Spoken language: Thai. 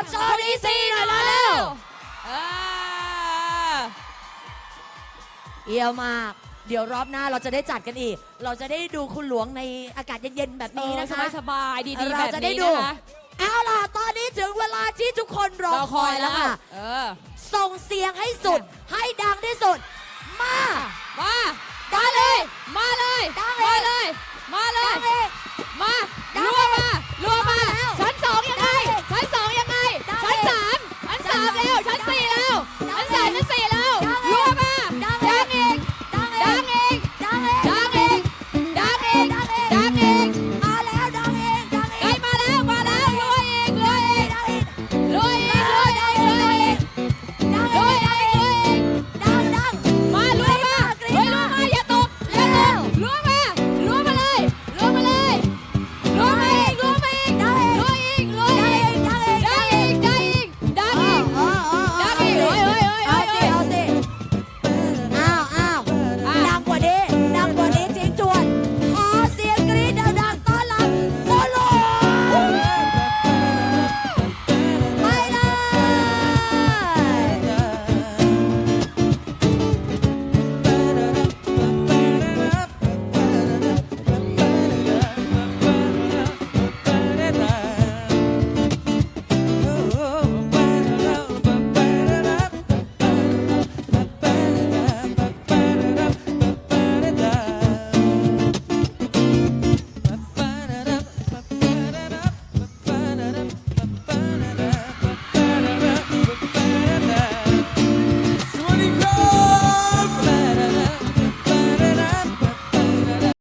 กับโชว์ดีซีหน่อยเร็วเออเยี่ยมมาก เดี๋ยวรอบหน้าเราจะได้จัดกันอีก เราจะได้ดูคุณหลวงในอากาศเย็นๆแบบนี้นะคะสบายๆดีๆเราแบบจะได้นี้ดูนะเอาล่ะตอนนี้ถึงเวลาที่ทุกคนรอคอยแล้วค่ะส่งเสียงให้สุดให้ดังที่สุด